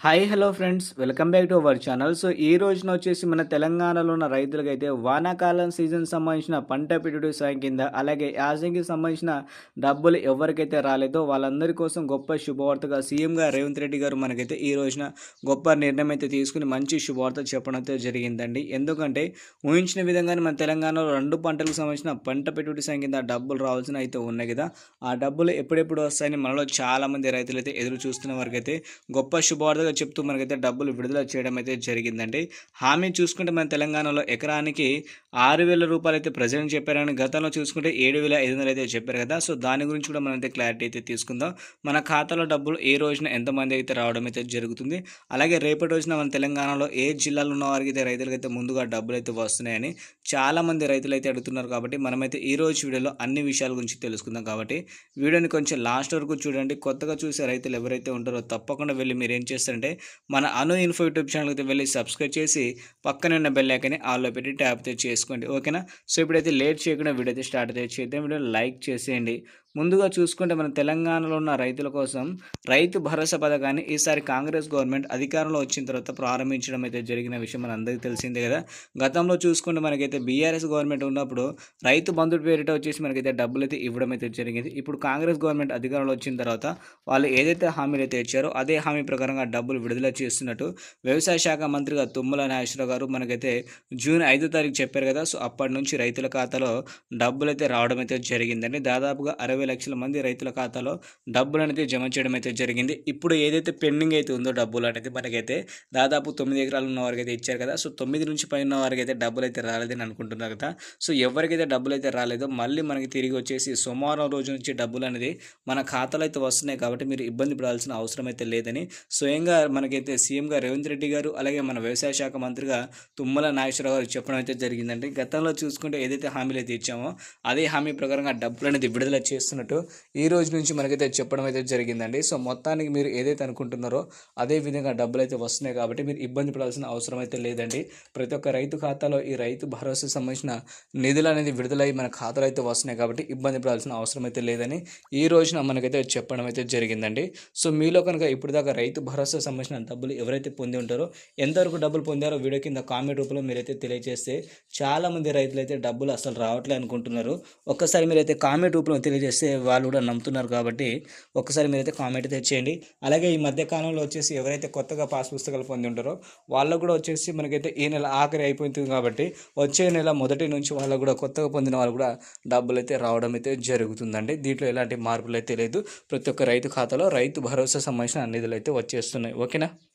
Hi hello friends welcome back to our channel so ఈ రోజున వచ్చేసి మన తెలంగాణలో ఉన్న రైతులకైతే వానాకాలం సీజన్ సంబంధించిన పంట పెట్టుబడి సాయం కింద అలాగే యాసంగికి సంబంధించిన డబ్బులు ఎవరికైతే రాలేదో వాళ్ళందరి కోసం గొప్ప శుభవార్తగా సీఎంగా రేవంత్ రెడ్డి గారు మనకైతే ఈ రోజున గొప్ప నిర్ణయం అయితే తీసుకుని మంచి శుభవార్త చెప్పడం అయితే జరిగిందండి. ఎందుకంటే ఊహించిన విధంగానే మన తెలంగాణలో రెండు పంటలకు సంబంధించిన పంట పెట్టుబడి సాయం కింద డబ్బులు రావాల్సిన అయితే ఉన్నాయి కదా. ఆ డబ్బులు ఎప్పుడెప్పుడు వస్తాయని మనలో చాలామంది రైతులు అయితే ఎదురు చూస్తున్న వరకైతే గొప్ప శుభవార్తగా చెప్తూ మనకైతే డబ్బులు విడుదల చేయడం అయితే జరిగిందండి. హామీ చూసుకుంటే మన తెలంగాణలో ఎకరానికి ఆరు వేల రూపాయలు అయితే ప్రజెంట్ చెప్పారని గతంలో చూసుకుంటే ఏడు వేల ఐదు వందలు అయితే చెప్పారు కదా. సో దాని గురించి కూడా మనం అయితే క్లారిటీ అయితే తీసుకుందాం. మన ఖాతాలో డబ్బులు ఏ రోజున ఎంతమంది అయితే రావడం అయితే జరుగుతుంది. అలాగే రేపటి రోజున మన తెలంగాణలో ఏ జిల్లాలో ఉన్న వారికి అయితే రైతులకి అయితే ముందుగా డబ్బులు అయితే వస్తున్నాయని చాలామంది రైతులు అయితే అడుగుతున్నారు కాబట్టి మనమైతే ఈ రోజు వీడియోలో అన్ని విషయాల గురించి తెలుసుకుందాం కాబట్టి వీడియోని కొంచెం లాస్ట్ వరకు చూడండి. కొత్తగా చూసే రైతులు ఎవరైతే ఉంటారో తప్పకుండా వెళ్ళి మీరు ఏం చేస్తారంటే మన అను ఇన్ఫో యూట్యూబ్ ఛానల్కి అయితే వెళ్ళి సబ్స్క్రైబ్ చేసి పక్కన ఉన్న బెల్ ఐకాన్ని ఆల్లో పెట్టి ట్యాప్ చేసుకోండి ఓకేనా? సో ఇప్పుడైతే లేట్ చేయకుండా వీడియో అయితే స్టార్ట్ అయితే చేద్దాం. వీడియో లైక్ చేసేయండి. ముందుగా చూసుకుంటే మన తెలంగాణలో ఉన్న రైతుల కోసం రైతు భరోసా పథకాన్ని ఈసారి కాంగ్రెస్ గవర్నమెంట్ అధికారంలో వచ్చిన తర్వాత ప్రారంభించడం అయితే జరిగిన విషయం మన అందరికీ తెలిసిందే కదా. గతంలో చూసుకుంటే మనకైతే బీఆర్ఎస్ గవర్నమెంట్ ఉన్నప్పుడు రైతు బంధుడు పేరిట వచ్చేసి మనకైతే డబ్బులు అయితే ఇవ్వడం అయితే జరిగింది. ఇప్పుడు కాంగ్రెస్ గవర్నమెంట్ అధికారంలో వచ్చిన తర్వాత వాళ్ళు ఏదైతే హామీలు అయితే ఇచ్చారో అదే హామీ ప్రకారంగా డబ్బులు విడుదల చేస్తున్నట్టు వ్యవసాయ శాఖ మంత్రిగా తుమ్మల నాగేశ్వరరావు గారు మనకైతే జూన్ ఐదో తారీఖు చెప్పారు కదా. సో అప్పటి నుంచి రైతుల ఖాతాలో డబ్బులు అయితే రావడం అయితే జరిగిందండి. దాదాపుగా అరవై ఇరవై లక్షల మంది రైతుల ఖాతాలో డబ్బులు అనేది జమ చేయడం అయితే జరిగింది. ఇప్పుడు ఏదైతే పెండింగ్ అయితే ఉందో డబ్బులు అనేది మనకైతే దాదాపు తొమ్మిది ఎకరాలు ఉన్న వారికి అయితే ఇచ్చారు కదా. సో తొమ్మిది నుంచి పైన ఉన్న వారికి అయితే డబ్బులు అయితే రాలేదని అనుకుంటున్నారు కదా. సో ఎవరికైతే డబ్బులు అయితే రాలేదో మళ్ళీ మనకి తిరిగి వచ్చేసి సోమవారం రోజు నుంచి డబ్బులు అనేది మన ఖాతాలో అయితే వస్తున్నాయి కాబట్టి మీరు ఇబ్బంది పడాల్సిన అవసరం అయితే లేదని స్వయంగా మనకైతే సీఎంగా రేవంత్ రెడ్డి గారు అలాగే మన వ్యవసాయ శాఖ మంత్రిగా తుమ్మల నాగేశ్వరరావు గారు చెప్పడం అయితే జరిగిందంటే గతంలో చూసుకుంటే ఏదైతే హామీలు అయితే ఇచ్చామో అదే హామీ ప్రకారంగా డబ్బులు అనేది విడుదల చేస్తున్నట్టు ఈ రోజు నుంచి మనకైతే చెప్పడం అయితే జరిగిందండి. సో మొత్తానికి మీరు ఏదైతే అనుకుంటున్నారో అదే విధంగా డబ్బులు అయితే వస్తున్నాయి కాబట్టి మీరు ఇబ్బంది పడాల్సిన అవసరం అయితే లేదండి. ప్రతి ఒక్క రైతు ఖాతాలో ఈ రైతు భరోసా సంబంధించిన నిధులు అనేది విడుదలై మన ఖాతాలో అయితే వస్తున్నాయి కాబట్టి ఇబ్బంది పడాల్సిన అవసరం అయితే లేదని ఈ రోజున మనకైతే చెప్పడం అయితే జరిగిందండి. సో మీలో కనుక ఇప్పుడు దాకా రైతు భరోసా సంబంధించిన డబ్బులు ఎవరైతే పొంది ఉంటారో ఎంతవరకు డబ్బులు పొందారో వీడియో కింద కామెంట్ రూపంలో మీరైతే తెలియజేస్తే చాలామంది రైతులు అయితే డబ్బులు అసలు రావట్లే అనుకుంటున్నారు. ఒక్కసారి మీరైతే కామెంట్ రూపంలో తెలియజేస్తే వాళ్ళు కూడా నమ్ముతున్నారు కాబట్టి ఒక్కసారి మీరైతే కామెంట్ అయితే చేయండి. అలాగే ఈ మధ్య కాలంలో వచ్చేసి ఎవరైతే కొత్తగా పాస్ పుస్తకాలు పొంది ఉంటారో వాళ్ళకు కూడా వచ్చేసి మనకైతే ఈ నెల ఆఖరి అయిపోతుంది కాబట్టి వచ్చే నెల మొదటి నుంచి వాళ్ళకు కూడా కొత్తగా పొందిన వాళ్ళు కూడా డబ్బులు అయితే రావడం అయితే జరుగుతుందండి. దీంట్లో ఎలాంటి మార్పులు అయితే లేదు. ప్రతి ఒక్క రైతు ఖాతాలో రైతు భరోసా సంబంధించిన నిధులు అయితే వచ్చేస్తున్నాయి. ఓకేనా?